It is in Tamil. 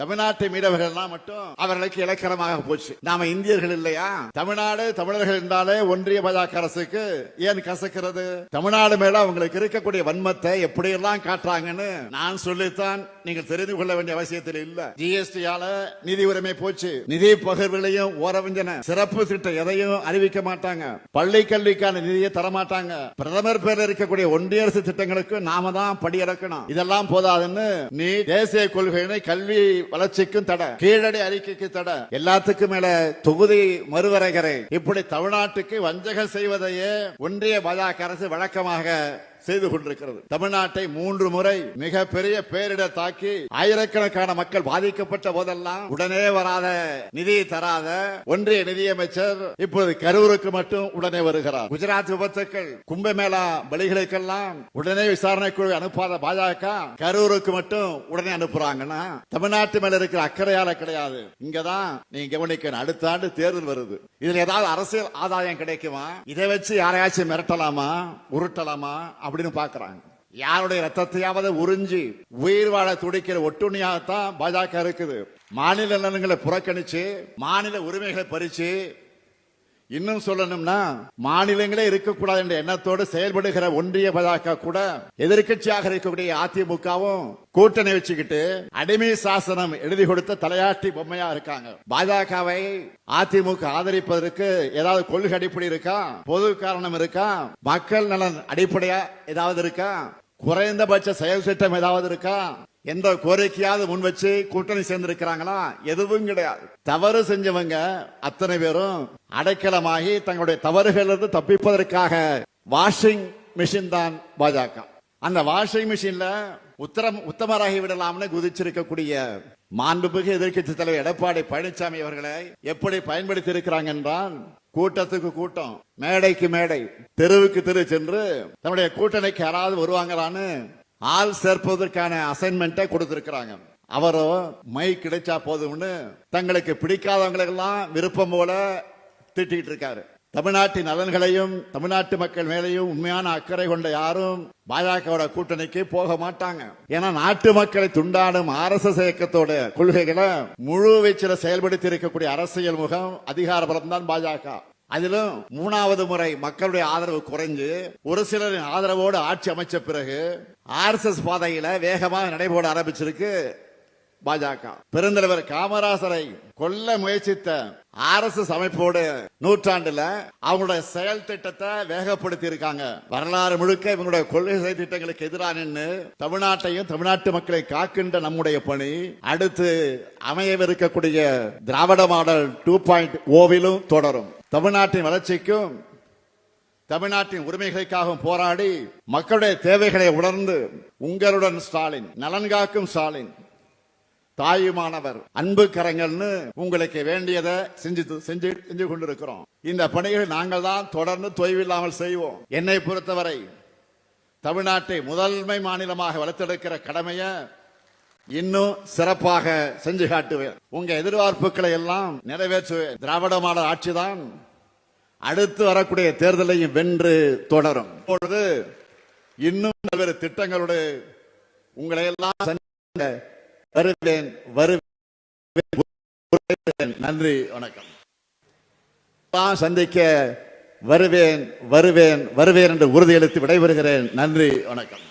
தமிழ்நாட்டு மீனவர்கள்லாம் மட்டும் அவர்களுக்கு இலக்கணமாக போச்சு. நாம இந்தியர்கள் இல்லையா? தமிழ்நாடு தமிழர்கள் என்றாலே ஒன்றிய பாஜக அரசுக்கு ஏன் கசக்கிறது? தமிழ்நாடு மேல அவங்களுக்கு இருக்கக்கூடிய வன்மத்தை எப்படியெல்லாம் காட்டுறாங்கன்னு நான் சொல்லித்தான் நீங்கள் தெரிந்து கொள்ள வேண்டிய அவசியத்தில் இல்ல. ஜிஎஸ்டியால நிதி உரிமை போச்சு. நிதி பகிர்வுகளையும் ஓரவஞ்சன சிறப்பு திட்டம் எதையும் அறிவிக்க மாட்டாங்க. பள்ளி கல்விக்கான நிதியை தரமாட்டாங்க. பிரதமர் பேர் இருக்கக்கூடிய ஒன்றிய அரசு திட்டங்களுக்கு நாம தான் படியிறக்கணும் இதெல்லாம் போதாதுன்னு நீ தேசிய கொள்கையினை கல்வி வளர்ச்சிக்கும் தடை. கீழடி அறிக்கைக்கு தடை. எல்லாத்துக்கும் மேல தொகுதி மறுவரைகரை இப்படி தமிழ்நாட்டுக்கு வஞ்சகம் செய்வதையே ஒன்றிய பாஜக அரசு வழக்கமாக செய்து கொண்டிருக்கிறது. தமிழ்நாட்டை மூன்று முறை மிக பெரிய பேரிடர் தாக்கி ஆயிரக்கணக்கான மக்கள் பாதிக்கப்பட்ட போதெல்லாம் உடனே வராத நிதி தராத ஒன்றிய நிதியமைச்சர் இப்போது கரூருக்கு மட்டும் உடனே வருகிறார். குஜராத் விபத்துக்கள் கும்பமேளா பலிகளுக்கெல்லாம் உடனே விசாரணை குழு அனுப்பாத பாஜக கரூருக்கு மட்டும் உடனே அனுப்புறாங்கன்னா தமிழ்நாட்டு மேல இருக்கிற அக்கறையால கிடையாது. இங்கதான் நீங்க கவனிக்கணும். அடுத்த ஆண்டு தேர்தல் வருது. இதுல ஏதாவது அரசியல் ஆதாயம் கிடைக்குமா? இதை வச்சு யாரையாச்சும் மிரட்டலாமா? உருட்டலாமா? அப்படின்னு பாக்குறாங்க யாருடைய ரத்தத்தையாவது உறிஞ்சி உயிர் வாழ துடிக்கிற ஒட்டுணியாகத்தான் பாஜக இருக்குது. மாநில நலன்களை புறக்கணிச்சு மாநில உரிமைகளை பறிச்சு இன்னும் சொல்லணும்னா மாநிலங்களே இருக்கக்கூடாது என்ற எண்ணத்தோடு செயல்படுகிற ஒன்றிய பாஜக கூட எதிர்க்கட்சியாக இருக்கக்கூடிய அதிமுகவும் கூட்டணி வச்சுக்கிட்டு அடிமை சாசனம் எழுதி கொடுத்த தலையாட்டி பொம்மையா இருக்காங்க. பாஜகவை அதிமுக ஆதரிப்பதற்கு ஏதாவது கொள்கை அடிப்படை இருக்கா? பொது காரணம் இருக்கா? மக்கள் நலன் அடிப்படையா ஏதாவது இருக்கா? குறைந்தபட்ச செயல் திட்டம் ஏதாவது இருக்கா? எந்த கோரிக்கையாவது முன் வச்சு கூட்டணி சேர்ந்திருக்கிறாங்களா? எதுவும் கிடையாது. தவறு செஞ்சவங்க அத்தனை பேரும் அடைக்கலமாகி தங்களுடைய தவறுகளிலிருந்து தப்பிப்பதற்காக வாஷிங் மிஷின் தான் பாஜக. அந்த வாஷிங் மிஷின்ல உத்தரம் உத்தமராகி விடலாம்னு குதிச்சிருக்கக்கூடிய மாண்புமிகு எதிர்க்கட்சி தலைவர் எடப்பாடி பழனிசாமி அவர்களை எப்படி பயன்படுத்தி இருக்கிறாங்க என்றால் கூட்டத்துக்கு கூட்டம் மேடைக்கு மேடை தெருவுக்கு தெரு சென்று தன்னுடைய கூட்டணிக்கு யாராவது வருவாங்களான்னு ஆள் சேர்ப்பதற்கான அசைன்மெண்ட்டை கொடுத்திருக்கிறாங்க. அவரோ மை கிடைச்சா போதும்னு தங்களுக்கு பிடிக்காதவங்களெல்லாம் விருப்பம் போல திட்டிகிட்டு இருக்காரு. தமிழ்நாட்டின் நலன்களையும் தமிழ்நாட்டு மக்கள் மேலையும் உண்மையான அக்கறை கொண்ட யாரும் பாஜகவோட கூட்டணிக்கு போக மாட்டாங்க. ஏன்னா நாட்டு மக்களை துண்டாடும் ஆர் எஸ் எஸ் இயக்கத்தோட கொள்கைகளை முழு வீச்சில் செயல்படுத்தி இருக்கக்கூடிய அரசியல் முகம் அதிகார பலம் தான் பாஜக. அதிலும் மூணாவது முறை மக்களுடைய ஆதரவு குறைஞ்சு ஒரு சிலரின் ஆதரவோடு ஆட்சி அமைச்ச பிறகு ஆர் எஸ் எஸ் பாதையில வேகமாக நடைபோட ஆரம்பிச்சிருக்கு. பாஜக. பெருந்தலைவர் காமராசரை கொல்ல முயற்சித்த ஆர் எஸ் எஸ் அமைப்போடு நூற்றாண்டுல அவங்களுடைய செயல் திட்டத்தை வேகப்படுத்தி இருக்காங்க வரலாறு முழுக்க இவங்களுடைய கொள்கை செயல் திட்டங்களுக்கு எதிராக நின்று தமிழ்நாட்டையும் தமிழ்நாட்டு மக்களை காக்கின்ற நம்முடைய பணி அடுத்து அமையவிருக்கக்கூடிய திராவிட மாடல் டூ பாயிண்ட் ஓவிலும் தொடரும். தமிழ்நாட்டின் வளர்ச்சிக்கும் தமிழ்நாட்டின் உரிமைகளுக்காகவும் போராடி மக்களுடைய தேவைகளை உணர்ந்து உங்களுடன் ஸ்டாலின் நலன் காக்கும் ஸ்டாலின் தாயுமானவர் அன்பு கரங்கள்னு உங்களுக்கு வேண்டியதை செஞ்சு செஞ்சு செஞ்சு கொண்டிருக்கிறோம். இந்த பணிகளை நாங்கள் தான் தொடர்ந்து தொய்வில்லாமல் செய்வோம். என்னை பொறுத்தவரை தமிழ்நாட்டை முதன்மை மாநிலமாக வளர்த்தெடுக்கிற கடமையை இன்னும் சிறப்பாக செஞ்சு காட்டுவேன். உங்க எதிர்பார்ப்புகளை எல்லாம் நிறைவேற்றுவேன். திராவிட மாடல் ஆட்சிதான் அடுத்து வரக்கூடிய தேர்தலையும் வென்று தொடரும். இப்பொழுது இன்னும் பல்வேறு திட்டங்களோடு உங்களை எல்லாம் வருவேன் வருவேன். நன்றி வணக்கம். சந்திக்க வருவேன் வருவேன் வருவேன் என்று உறுதியளித்து விடைபெறுகிறேன். நன்றி வணக்கம்.